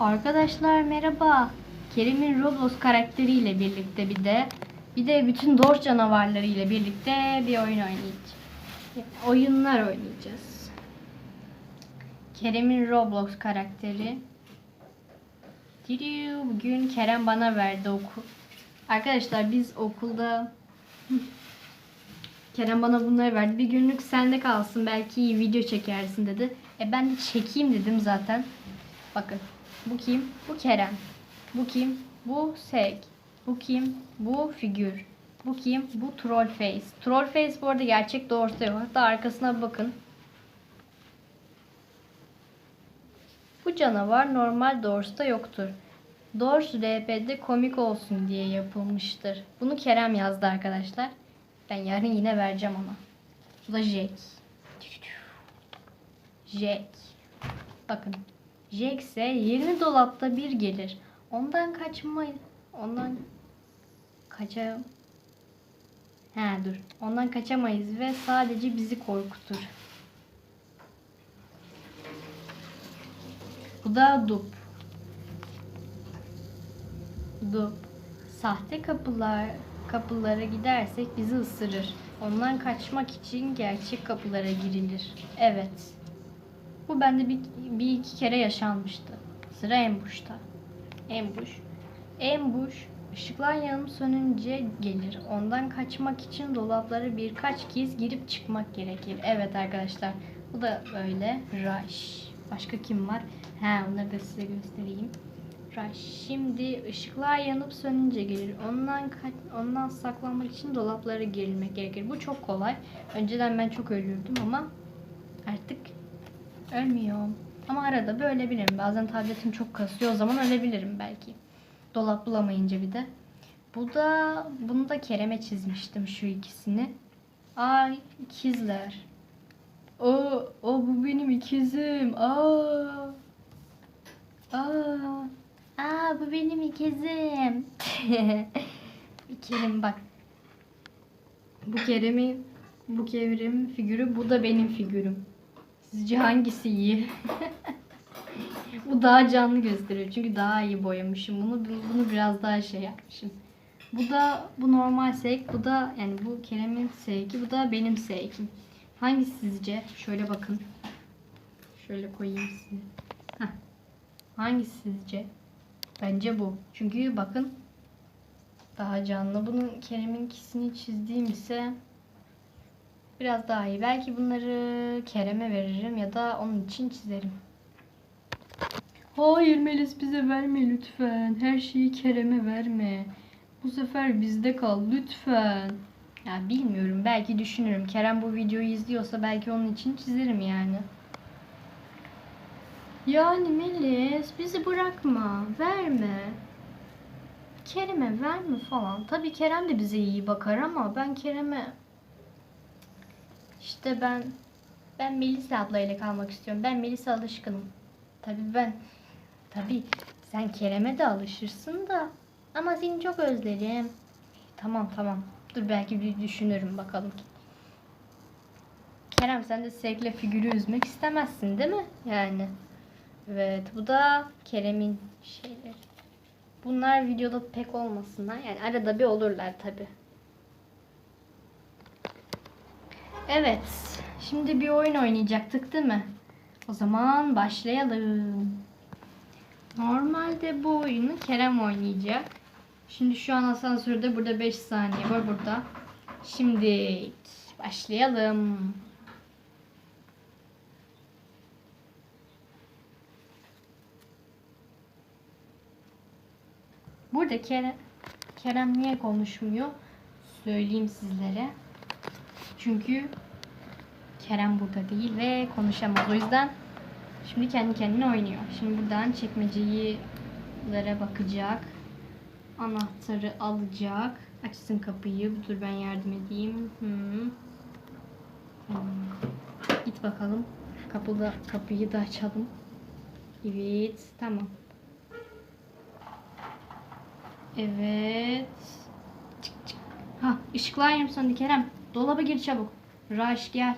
Arkadaşlar merhaba. Kerem'in Roblox karakteriyle birlikte bir de bir de bütün Dor canavarları ile birlikte bir oyun oynayacağız. Oyunlar oynayacağız. Kerem'in Roblox karakteri. Bugün Kerem bana verdi okul. Arkadaşlar biz okulda Kerem bana bunları verdi. Bir günlük sende kalsın. Belki video çekersin dedi. E ben de çekeyim dedim zaten. Bakın. Bu kim? Bu Kerem. Bu kim? Bu Sek. Bu kim? Bu figür. Bu kim? Bu Troll Face. Troll Face bu arada gerçek doğrusu yok. Hatta arkasına bakın. Bu canavar normal Doors'ta yoktur. Doors RP'de komik olsun diye yapılmıştır. Bunu Kerem yazdı arkadaşlar. Ben yarın yine vereceğim ona. Bu da Jack. Jack. Bakın. Jack ise 20 dolapta bir gelir. Ondan kaçmayın. Ondan kaça He dur. Ondan kaçamayız ve sadece bizi korkutur. Bu da dup. Dup. Sahte kapılar kapılara gidersek bizi ısırır. Ondan kaçmak için gerçek kapılara girilir. Evet. Bu bende bir, bir iki kere yaşanmıştı. Sıra embuşta. Embuş. Embuş ışıklar yanıp sönünce gelir. Ondan kaçmak için dolaplara birkaç kez girip çıkmak gerekir. Evet arkadaşlar. Bu da böyle. Rush. Başka kim var? He onları da size göstereyim. Rush. Şimdi ışıklar yanıp sönünce gelir. Ondan ondan saklanmak için dolaplara girilmek gerekir. Bu çok kolay. Önceden ben çok ölürdüm ama artık ölmüyorum. Ama arada böyle ölebilirim. Bazen tabletim çok kasıyor. O zaman ölebilirim belki. Dolap bulamayınca bir de. Bu da bunu da Kerem'e çizmiştim şu ikisini. Ay ikizler. O, o bu benim ikizim. Aa. Aa. Aa bu benim ikizim. Kerem bak. Bu Kerem'in bu Kerem'in figürü, bu da benim figürüm. Sizce hangisi iyi? bu daha canlı gösteriyor. Çünkü daha iyi boyamışım. Bunu bunu biraz daha şey yapmışım. Bu da bu normal sek, bu da yani bu Kerem'in seki, bu da benim sekim. Hangisi sizce? Şöyle bakın. Şöyle koyayım size. Heh. Hangisi sizce? Bence bu. Çünkü bakın daha canlı. Bunun Kerem'inkisini çizdiğim ise biraz daha iyi. Belki bunları Kerem'e veririm ya da onun için çizerim. Hayır Melis bize verme lütfen. Her şeyi Kerem'e verme. Bu sefer bizde kal lütfen. Ya bilmiyorum belki düşünürüm. Kerem bu videoyu izliyorsa belki onun için çizerim yani. Yani Melis bizi bırakma. Verme. Kerem'e verme falan. Tabii Kerem de bize iyi bakar ama ben Kerem'e işte ben ben Melisa ablayla kalmak istiyorum. Ben Melisa alışkınım. Tabii ben tabii sen Kerem'e de alışırsın da ama seni çok özlerim. Tamam tamam. Dur belki bir düşünürüm bakalım. Kerem sen de Sekle figürü üzmek istemezsin değil mi? Yani. Evet bu da Kerem'in şeyleri. Bunlar videoda pek olmasınlar. Yani arada bir olurlar tabi. Evet. Şimdi bir oyun oynayacaktık değil mi? O zaman başlayalım. Normalde bu oyunu Kerem oynayacak. Şimdi şu an asansörde burada 5 saniye var burada. Şimdi başlayalım. Burada Kerem, Kerem niye konuşmuyor? Söyleyeyim sizlere. Çünkü Kerem burada değil ve konuşamaz. O yüzden şimdi kendi kendine oynuyor. Şimdi buradan çekmeceyilere bakacak. Anahtarı alacak. Açsın kapıyı. Dur ben yardım edeyim. Hı. Tamam. Git bakalım. Kapıda, kapıyı da açalım. Evet. Tamam. Evet. Çık çık. Ha ışıklar yanıp söndü Kerem. Dolaba gir çabuk. Rush gel.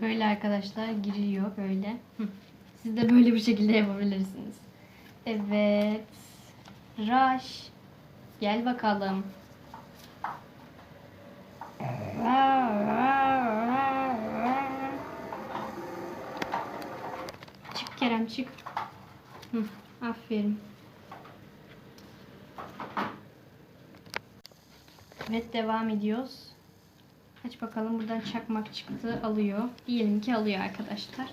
Böyle arkadaşlar giriyor böyle. Siz de böyle bir şekilde yapabilirsiniz. Evet. Raş. Gel bakalım. Çık Kerem çık. Hı, aferin. Evet devam ediyoruz. Aç bakalım buradan çakmak çıktı alıyor. Diyelim ki alıyor arkadaşlar.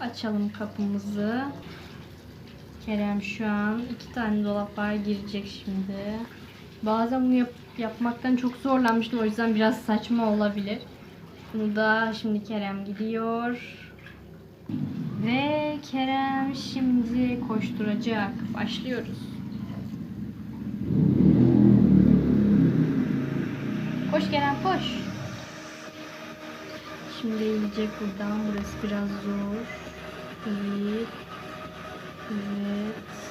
Açalım kapımızı. Kerem şu an iki tane dolap var girecek şimdi. Bazen bunu yap- yapmaktan çok zorlanmıştım o yüzden biraz saçma olabilir. Bunu da şimdi Kerem gidiyor. Ve Kerem şimdi koşturacak. Başlıyoruz. Koş Kerem koş. Şimdi eğilecek buradan. Burası biraz zor. Evet. Evet.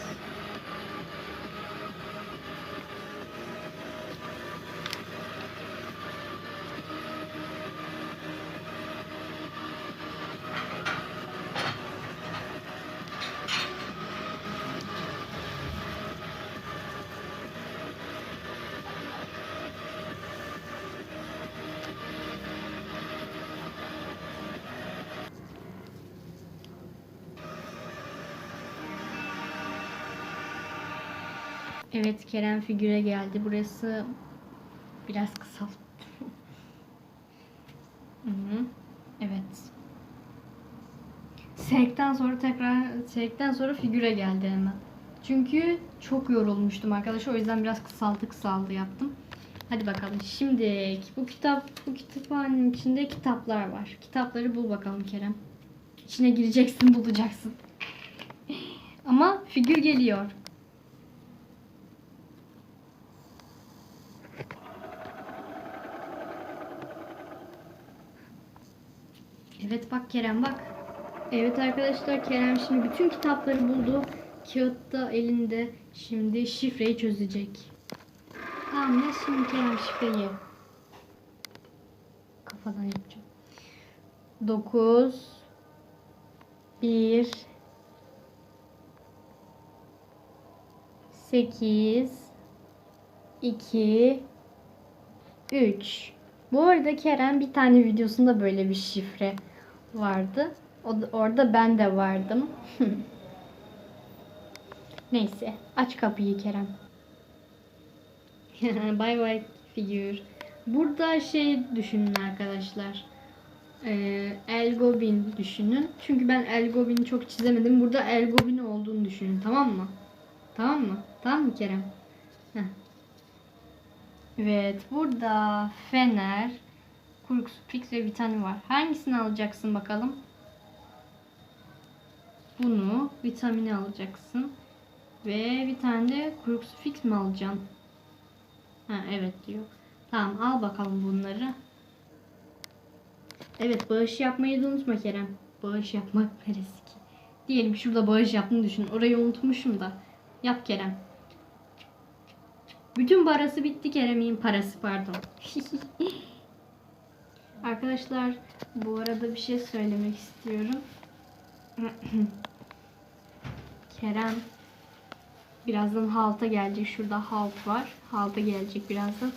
Evet Kerem figüre geldi. Burası biraz kısalt. Evet. Sekten sonra tekrar sekten sonra figüre geldi hemen. Çünkü çok yorulmuştum arkadaşlar. O yüzden biraz kısaltı kısaltı yaptım. Hadi bakalım. Şimdi bu kitap bu kütüphanenin içinde kitaplar var. Kitapları bul bakalım Kerem. İçine gireceksin, bulacaksın. Ama figür geliyor. Evet bak Kerem bak. Evet arkadaşlar Kerem şimdi bütün kitapları buldu. Kağıtta elinde. Şimdi şifreyi çözecek. Tamam ya şimdi Kerem şifreyi. Kafadan yapacağım. 9 1 8 2 3 Bu arada Kerem bir tane videosunda böyle bir şifre vardı. O da- orada ben de vardım. Neyse. Aç kapıyı Kerem. bay bay figür. Burada şey düşünün arkadaşlar. Ee, El Gobin düşünün. Çünkü ben El Gobin'i çok çizemedim. Burada El Gobin olduğunu düşünün. Tamam mı? Tamam mı? Tamam mı Kerem? Heh. Evet. Burada Fener, Kuruk Fix ve vitamin var. Hangisini alacaksın bakalım? Bunu vitamini alacaksın. Ve bir tane de Kuruk Fix mi alacaksın? Ha evet diyor. Tamam al bakalım bunları. Evet bağış yapmayı da unutma Kerem. Bağış yapmak ne riski. Diyelim şurada bağış yaptığını düşün. Orayı unutmuşum da. Yap Kerem. Bütün parası bitti Kerem'in parası pardon. Arkadaşlar bu arada bir şey söylemek istiyorum. Kerem birazdan halta gelecek. Şurada halt var. Halta gelecek birazdan.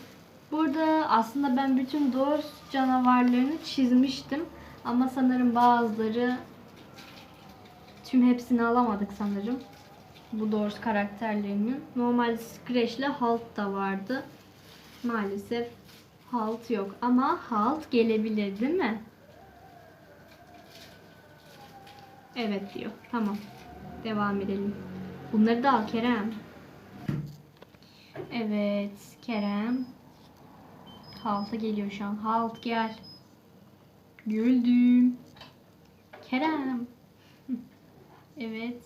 Burada aslında ben bütün Dors canavarlarını çizmiştim. Ama sanırım bazıları tüm hepsini alamadık sanırım. Bu Dors karakterlerinin. Normal Scratch ile Halt da vardı. Maalesef Halt yok. Ama Halt gelebilir değil mi? Evet diyor. Tamam. Devam edelim. Bunları da al Kerem. Evet Kerem. Halt'a geliyor şu an. Halt gel. Güldüm. Kerem. Evet.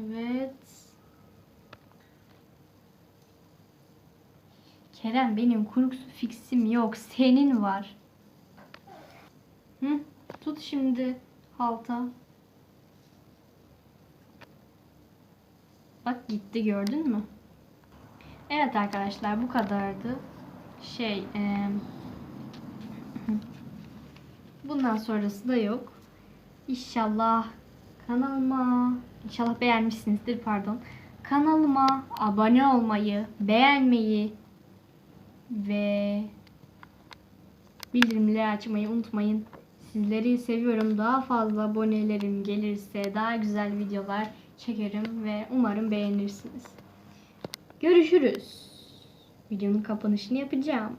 Evet. Kerem benim kuruk fiksim yok. Senin var. Hı? Tut şimdi halta. Bak gitti gördün mü? Evet arkadaşlar bu kadardı. Şey eee, bundan sonrası da yok. İnşallah Kanalıma inşallah beğenmişsinizdir pardon. Kanalıma abone olmayı, beğenmeyi ve bildirimleri açmayı unutmayın. Sizleri seviyorum. Daha fazla abonelerim gelirse daha güzel videolar çekerim ve umarım beğenirsiniz. Görüşürüz. Videonun kapanışını yapacağım.